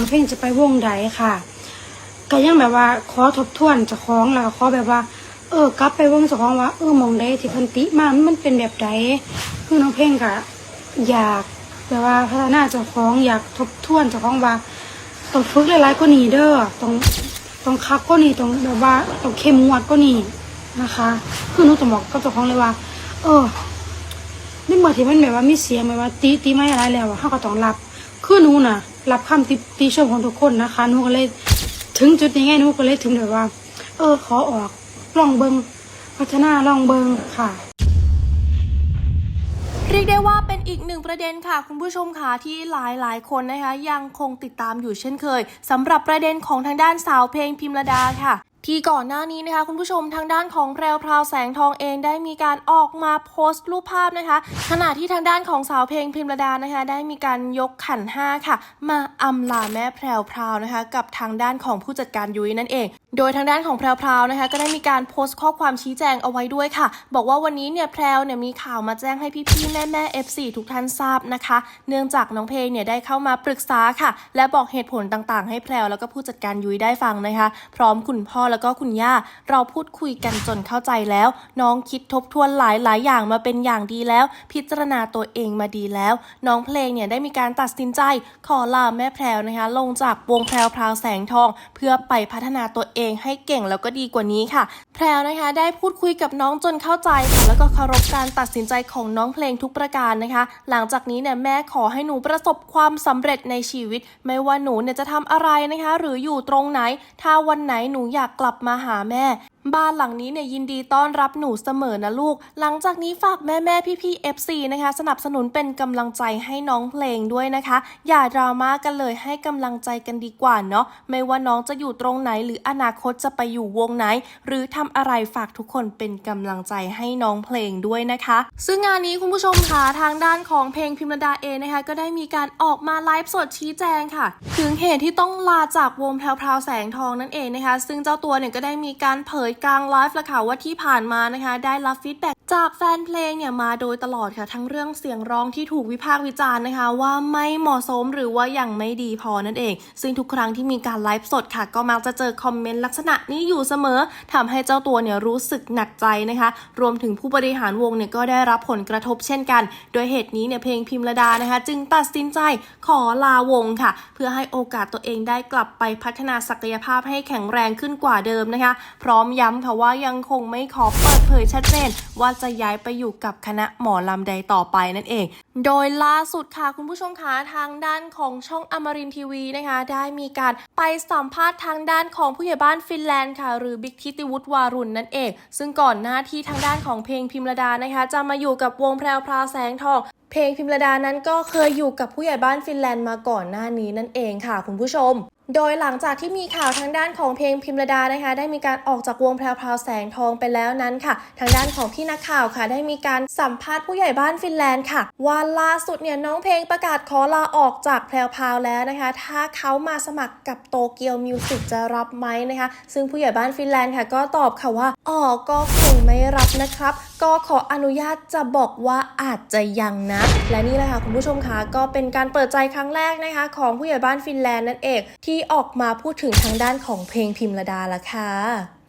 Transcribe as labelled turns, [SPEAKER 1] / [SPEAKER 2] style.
[SPEAKER 1] น้องเพลงจะไปวงใดค่ะก็ยังแบบว่าขอทบทวนเจ้าของแล้วขอแบบว่า เออกลับไปเบิ่งเจ้องว่าเออมองใดที่พิ่นติมามันเป็นแบบใดคือน้องเพลงก็อยากแบบว่าพัฒนาเจ้าของอยากทบทวนเจ้าของว่าต้องฝึกหลายๆกว่านี้เด้อต้องต้องคักกว่านี้ต้องแบบว่าต้องเข้มงวดกว่านี้นะคะ คือหนูจะบอกกับเจ้าของเลยว่า เออในเมื่อที่มันแบบว่ามีเสียงแบบว่าตีตีไม่อะไรแล้วเฮาก็ต้องรับ คือหนูน่ะ รับคำติติชมของทุกคนนะคะหนูก็เลยถึงจุดนี้ไงหนูก็เลยถึงแบบว่า เออขอออกลองเบิงพัฒนาลองเบิงค่ะ
[SPEAKER 2] เรียกได้ว่าเป็นอีกหนึ่งประเด็นค่ะ คุณผู้ชมค่ะที่หลายหลายคนนะคะ ยังคงติดตามอยู่เช่นเคยสำหรับประเด็นของทางด้านสาวเพลงพิมระดาค่ะ ที่ก่อนหน้านี้นะคะคุณผู้ชมทางด้านของแพรวพราวแสงทองเองได้มีการออกมาโพสต์รูปภาพนะคะ ขณะที่ทางด้านของสาวเพลงพิมระดานะคะ ได้มีการยกขันห้าค่ะ มาอำลาแม่แพรวพราวนะคะ กับทางด้านของผู้จัดการยุ้ยนั่นเองโดยทางด้านของแพรวพราวนะคะก็ได้มีการโพสต์ข้อความชี้แจงเอาไว้ด้วยค่ะ บอกว่าวันนี้เนี่ยแพรวเนี่ยมีข่าวมาแจ้งให้พี่ๆแม่แม่ๆ F4 ทุกท่านทราบนะคะ เนื่องจากน้องเพลงเนี่ยได้เข้ามาปรึกษาค่ะ และบอกเหตุผลต่างๆ ให้แพรวแล้วก็ผู้จัดการยุ้ยได้ฟังนะคะ พร้อมคุณพ่อแล้วก็คุณย่า เราพูดคุยกันจนเข้าใจแล้ว น้องคิดทบทวนหลายๆ อย่างมาเป็นอย่างดีแล้ว พิจารณาตัวเองมาดีแล้ว น้องเพลงเนี่ยได้มีการตัดสินใจขอลาแม่แพรวนะคะ ลงจากวงแพรวพราวแสงทอง เพื่อไปพัฒนาตัวเองให้เก่งแล้วก็ดีกว่านี้ค่ะ แพรวนะคะ ได้พูดคุยกับน้องจนเข้าใจค่ะแล้วก็เคารพการตัดสินใจของน้องเพลงทุกประการนะคะ หลังจากนี้เนี่ยแม่ขอให้หนูประสบความสำเร็จในชีวิต ไม่ว่าหนูเนี่ยจะทำอะไรนะคะ หรืออยู่ตรงไหน ถ้าวันไหนหนูอยากกลับมาหาแม่ บ้านหลังนี้เนี่ยยินดีต้อนรับหนูเสมอนะลูก หลังจากนี้ฝากแม่แม่พี่พี่ๆ FC นะคะ สนับสนุนเป็นกำลังใจให้น้องเพลงด้วยนะคะ อย่าดราม่ากันเลยให้กำลังใจกันดีกว่าเนาะไม่ว่าน้องจะอยู่ตรงไหนหรืออนาคตจะไปอยู่วงไหน หรือทำอะไรฝากทุกคนเป็นกำลังใจให้น้องเพลงด้วยนะคะ ซึ่งงานนี้คุณผู้ชมค่ะทางด้านของเพลงพิมรดาเองนะคะ ก็ได้มีการออกมาไลฟ์สดชี้แจงค่ะ ถึงเหตุที่ต้องลาจากวงแพรวพราวแสงทองนั่นเองนะคะ ซึ่งเจ้าตัวเนี่ยก็ได้มีการเผยกลางไลฟ์ละค่ะว่าที่ผ่านมานะคะ ได้รับฟีดแบ็ก จากแฟนเพลงเนี่ยมาโดยตลอดค่ะ ทั้งเรื่องเสียงร้องที่ถูกวิพากษ์วิจารณ์นะคะ ว่าไม่เหมาะสมหรือว่าอยังไม่ดีพอนั่นเอง ซึ่งทุกครั้งที่มีการไลฟ์สดค่ะ ก็มักจะเจอคอมเมนต์ลักษณะนี้อยู่เสมอทำให้เจ้าตัวเนี่ยรู้สึกหนักใจนะคะ รวมถึงผู้บริหารวงเนี่ยก็ได้รับผลกระทบเช่นกัน โดยเหตุนี้เนี่ยเพลงพิมระดานะคะ จึงตัดสินใจขอลาวงค่ะ เพื่อให้โอกาสตัวเองได้กลับไปพัฒนาศักยภาพให้แข็งแรงขึ้นกว่าเดิมนะคะ พร้อมย้ำค่ะว่ายังคงไม่ขอเปิดเผยชัดเจนว่าจะย้ายไปอยู่กับคณะหมอลำใดต่อไปนั่นเอง โดยล่าสุดค่ะคุณผู้ชมคะทางด้านของช่องอมรินทีวีนะคะ ได้มีการไปสัมภาษณ์ทางด้านของผู้ใหญ่บ้านฟินแลนด์ค่ะ หรือบิ๊กทิติวุฒิวารุณนั่นเอง ซึ่งก่อนหน้าที่ทางด้านของเพลงพิมระดานะคะ จะมาอยู่กับวงแพรวพราวแสงทองเพลงพิมระดานั้นก็เคยอยู่กับผู้ใหญ่บ้านฟินแลนด์มาก่อนหน้านี้นั่นเองค่ะคุณผู้ชม โดยหลังจากที่มีข่าวทางด้านของเพลงพิมรดานะคะ ได้มีการออกจากวงแพรวพราแสงทองไปแล้วนั้นค่ะ ทางด้านของพี่นักข่าวค่ะ ได้มีการสัมภาษณ์ผู้ใหญ่บ้านฟินแลนด์ค่ะ ว่าล่าสุดเนี่ยน้องเพลงประกาศขอลาออกจากแพรวพราวแล้วนะคะ ถ้าเขามาสมัครกับโตเกียวมิวสิกจะรับไหมนะคะ ซึ่งผู้ใหญ่บ้านฟินแลนด์ค่ะ ก็ตอบค่ะว่า อ๋อก็คงไม่รับนะครับ ก็ขออนุญาตจะบอกว่าอาจจะยังนะ และนี่แหละค่ะคุณผู้ชมคะก็เป็นการเปิดใจครั้งแรกนะคะ ของผู้ใหญ่บ้านฟินแลนด์นั่นเอง ที่ออกมาพูดถึงทางด้านของเพลงพิมระดาละค่ะ